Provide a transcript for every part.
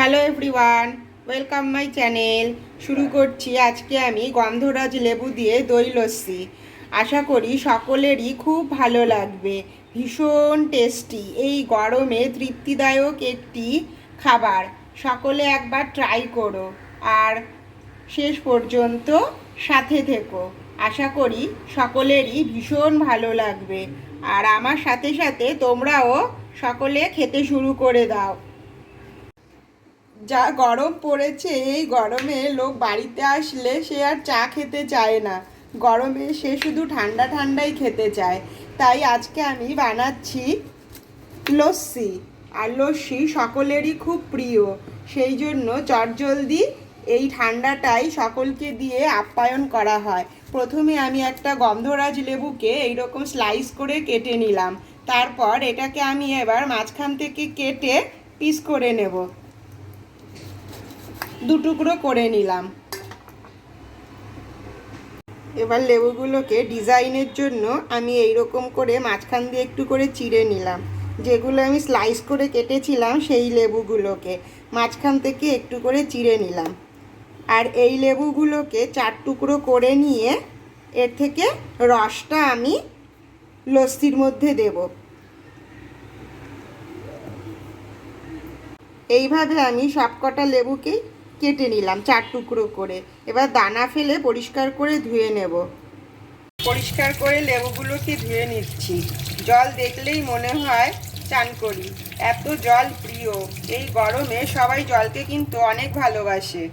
Hello everyone, welcome my channel. শুরু করছি আজকে আমি গন্ধরাজ লেবু দিয়ে দই লস্যি। আশা করি সকলেরই খুব ভালো লাগবে। ভীষণ টেস্টি এই গরমে তৃপ্তিদায়ক একটি খাবার। সকলে একবার ট্রাই করো। আর শেষ পর্যন্ত সাথে থেকো। আশা করি সকলেরই ভীষণ ভালো লাগবে। আর আমার সাথে সাথে তোমরাও সকলে খেতে শুরু করে দাও। যা গরম পড়েছে, এই গরমে লোক বাড়িতে আসলে সে আর চা খেতে চায় না। গরমে সে শুধু ঠান্ডা ঠান্ডাই খেতে চায়। তাই আজকে আমি বানাচ্ছি লস্যি। আর লস্যি সকলেরই খুব প্রিয়। সেই জন্য চটজলদি এই ঠান্ডাটাই সকলকে দিয়ে আপ্যায়ন করা হয়। প্রথমে আমি একটা গন্ধরাজ লেবুকে এইরকম স্লাইস করে কেটে নিলাম। তারপর এটাকে আমি এবার মাঝখান থেকে কেটে পিস করে নেব। দু টুকরো করে নিলাম। এবার লেবুগুলোকে ডিজাইনের জন্য আমি এই রকম করে মাঝখান দিয়ে একটু করে চিড়ে নিলাম। যেগুলো আমি স্লাইস করে কেটেছিলাম সেই লেবুগুলোকে মাঝখান থেকে একটু করে চিড়ে নিলাম। আর এই লেবুগুলোকে চার টুকরো করে নিয়ে এর থেকে রসটা আমি লস্যির মধ্যে দেবো। এইভাবে আমি সবকটা লেবুকেই কেটে নিলাম চার টুকরো করে। এবার দানা ফেলে পরিষ্কার করে ধুয়ে নেব। পরিষ্কার করে লেবুগুলোকে ধুয়ে নিচ্ছি। জল দেখলেই মনে হয় চান করি। এত জল প্রিয়। এই গরমে সবাই জলকে কিন্তু অনেক ভালোবাসে।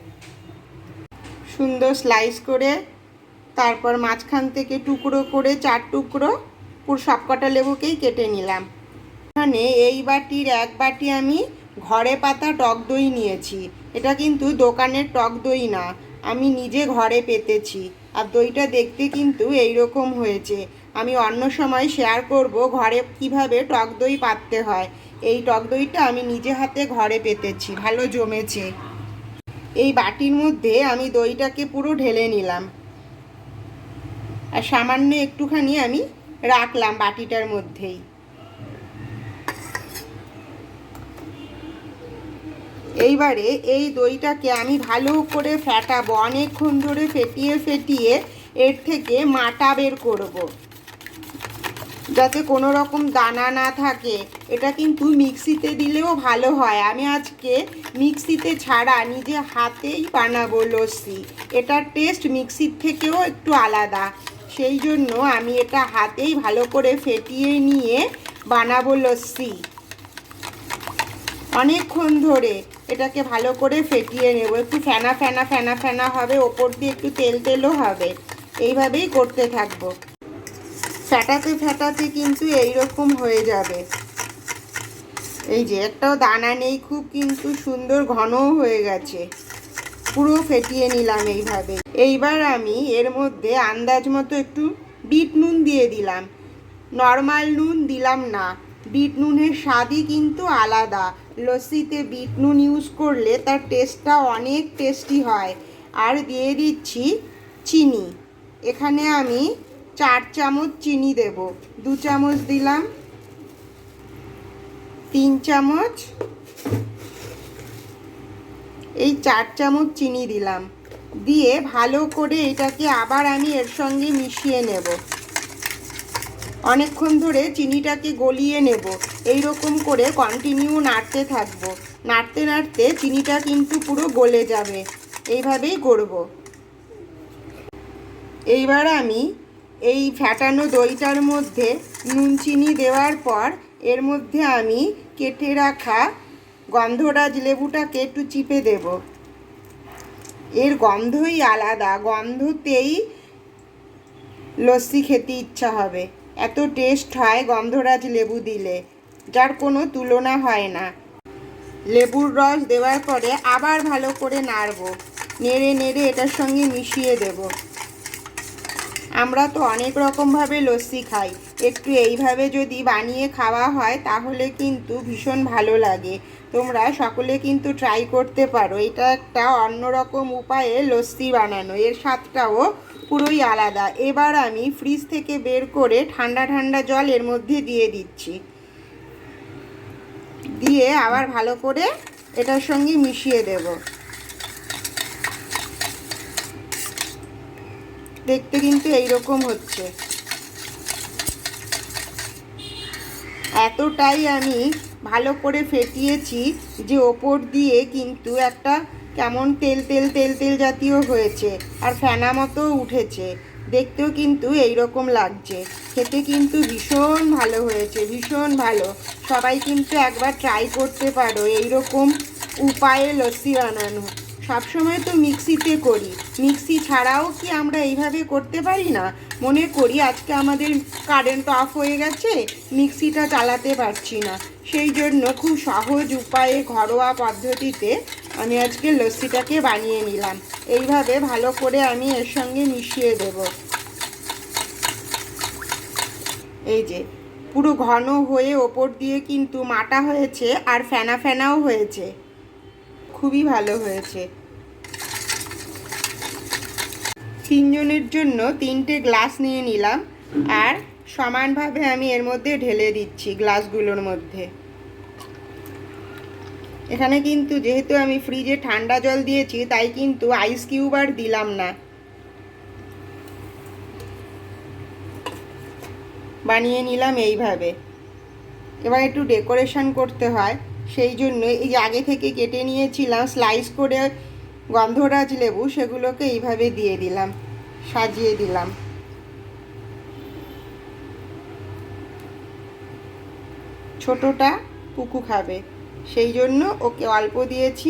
সুন্দর স্লাইস করে তারপর মাঝখান থেকে টুকরো করে চার টুকরো পুরো সবকটা লেবুকেই কেটে নিলাম। এখানে এই বাটির এক বাটি আমি ঘরে পাতা টক দই নিয়েছি। এটা কিন্তু দোকানের টক দই না। আমি নিজে ঘরে পেতেছি। আর দইটা দেখতে কিন্তু এই রকম হয়েছে। আমি অন্য সময় শেয়ার করব ঘরে কীভাবে টক দই পাততে হয়। এই টক দইটা আমি নিজে হাতে ঘরে পেতেছি। ভালো জমেছে। এই বাটির মধ্যে আমি দইটাকে পুরো ঢেলে নিলাম। আর সামান্য একটুখানি আমি রাখলাম বাটিটার মধ্যেই। এইবারে এই দইটাকে আমি ভালো করে ফ্যাটাবো অনেকক্ষণ ধরে ফেটিয়ে ফেটিয়ে এর থেকে মাটা বের করব। যাতে কোনো রকম দানা না থাকে। এটা কিন্তু মিক্সিতে দিলেও ভালো হয়। আমি আজকে মিক্সিতে ছাড়া নিজে হাতেই বানাবো লস্যি। এটার টেস্ট মিক্সির থেকেও একটু আলাদা। সেই জন্য আমি এটা হাতেই ভালো করে ফেটিয়ে নিয়ে বানাবো লস্যি। অনেকক্ষণ ধরে এটাকে ভালো করে ফেটিয়ে নেব। একটু ফেনা ফেনা ফেনা ফেনা হবে, ওপর দিয়ে একটু তেল, তেলও হবে। এইভাবেই করতে থাকব। ফ্যাটাতে ফ্যাটাতে কিন্তু এই রকম হয়ে যাবে। এই যে, একটাও দানা নেই, খুব কিন্তু সুন্দর ঘনও হয়ে গেছে। পুরো ফেটিয়ে নিলাম এইভাবে। এইবার আমি এর মধ্যে আন্দাজ মতো একটু বিট নুন দিয়ে দিলাম। নর্মাল নুন দিলাম না। বিট নুনের স্বাদই কিন্তু আলাদা। লস্যিতে বিট নুন ইউজ করলে তার টেস্টটা অনেক টেস্টি হয়। আর দিয়ে দিচ্ছি চিনি। এখানে আমি চার চামচ চিনি দেব। দু চামচ দিলাম। তিন চামচ। এই চার চামচ চিনি দিলাম। দিয়ে ভালো করে এটাকে আবার আমি এর সঙ্গে মিশিয়ে নেব। অনেকক্ষণ ধরে চিনিটাকে গলিয়ে নেব। এই রকম করে কন্টিনিউ নাড়তে থাকব। নাড়তে নাড়তে চিনিটা কিন্তু পুরো গলে যাবে। এইভাবেই করব। এইবার আমি এই ফ্যাটানো দইটার মধ্যে নুন চিনি দেওয়ার পর এর মধ্যে আমি কেটে রাখা গন্ধরাজ লেবুটাকে একটু চিপে দেব। এর গন্ধই আলাদা। গন্ধতেই লস্যি খেতে ইচ্ছা হবে। এত টেস্ট হয় গন্ধরাজ লেবু দিলে, যার কোনো তুলনা হয় না। লেবুর রস দেওয়ার পরে আবার ভালো করে নাড়ব, নেড়ে নেড়ে এটার সঙ্গে মিশিয়ে দেব। আমরা তো অনেক রকমভাবে লস্যি খাই। একটু এইভাবে যদি বানিয়ে খাওয়া হয়, তাহলে কিন্তু ভীষণ ভালো লাগে। তোমরা সকলে কিন্তু ট্রাই করতে পারো। এটা একটা অন্যরকম উপায়ে লস্যি বানানো। এর স্বাদটাও পুরোই আলাদা। এবার আমি ফ্রিজ থেকে বের করে ঠান্ডা ঠান্ডা জল এর মধ্যে দিয়ে দিচ্ছি। দিয়ে আবার ভালো করে এটার সঙ্গে মিশিয়ে দেব। দেখতে কিন্তু এইরকম হচ্ছে। এতটাই আমি ভালো করে ফেটিয়েছি যে ওপর দিয়ে কিন্তু একটা কেমন তেল তেল তেল তেল জাতীয় হয়েছে আর ফেনা মতো উঠেছে। দেখতেও কিন্তু এই রকম লাগছে। খেতে কিন্তু ভীষণ ভালো হয়েছে, ভীষণ ভালো। সবাই কিন্তু একবার ট্রাই করতে পারো এই রকম উপায়ে লস্যি বানানো। সবসময় তো মিক্সিতে করি। মিক্সি ছাড়াও কি আমরা এইভাবে করতে পারি না? মনে করি আজকে আমাদের কারেন্ট অফ হয়ে গেছে, মিক্সিটা চালাতে পারছি না। সেই জন্য খুব সহজ উপায়ে, ঘরোয়া পদ্ধতিতে আমি আজকে লস্যিটাকে বানিয়ে নিলাম। এইভাবে ভালো করে আমি এর সঙ্গে মিশিয়ে দেব। এই যে, পুরো ঘন হয়ে ওপর দিয়ে কিন্তু মাটা হয়েছে আর ফেনা ফেনাও হয়েছে। খুবই ভালো হয়েছে। তিনজনের জন্য তিনটে গ্লাস নিয়ে নিলাম আর সমানভাবে আমি এর মধ্যে ঢেলে দিচ্ছি গ্লাসগুলোর মধ্যে। এখানে কিন্তু যেহেতু আমি ফ্রিজে ঠান্ডা জল দিয়েছি, তাই কিন্তু আইস কিউব আর দিলাম না। বানিয়ে নিলাম এইভাবে। এবার একটু ডেকোরেশন করতে হয়। সেই জন্য এই যে আগে থেকে কেটে নিয়েছিলাম স্লাইস করে গন্ধরাজ লেবু সেগুলোকে এইভাবে দিয়ে দিলাম, সাজিয়ে দিলাম। ছোটটা পুকু খাবে, সেই জন্য ওকে অল্প দিয়েছি।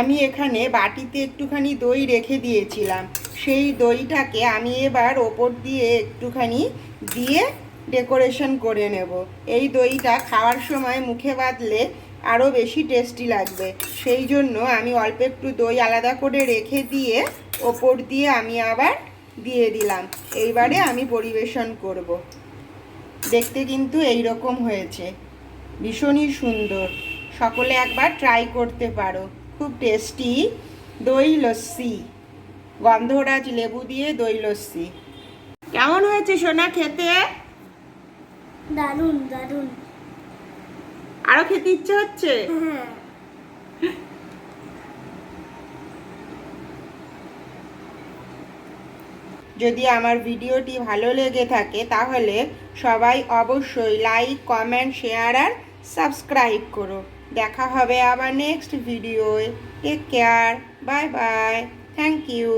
আমি এখানে বাটিতে একটুখানি দই রেখে দিয়েছিলাম, সেই দইটাকে আমি এবার ওপর দিয়ে একটুখানি দিয়ে ডেকোরেশন করে নেব। এই দইটা খাওয়ার সময় মুখে বাঁধলে আরও বেশি টেস্টি লাগবে। সেই জন্য আমি অল্প একটু দই আলাদা করে রেখে দিয়ে ওপর দিয়ে আমি আবার দিয়ে দিলাম। এইবারে আমি পরিবেশন করব। দেখতে কিন্তু এই রকম হয়েছে। ভীষণই সুন্দর। সকলে একবার ট্রাই করতে পারো। খুব টেস্টি দই লস্যি। গন্ধরাজ লেবু দিয়ে দই লস্যি। কেমন হয়েছে সোনা খেতে? দারুণ দারুণ আরও খেতে ইচ্ছে হচ্ছে? যদি আমার ভিডিওটি ভালো লেগে থাকে, তাহলে সবাই অবশ্যই লাইক কমেন্ট শেয়ার আর সাবস্ক্রাইব করো। দেখা হবে আবার next ভিডিওয় take care bye bye thank you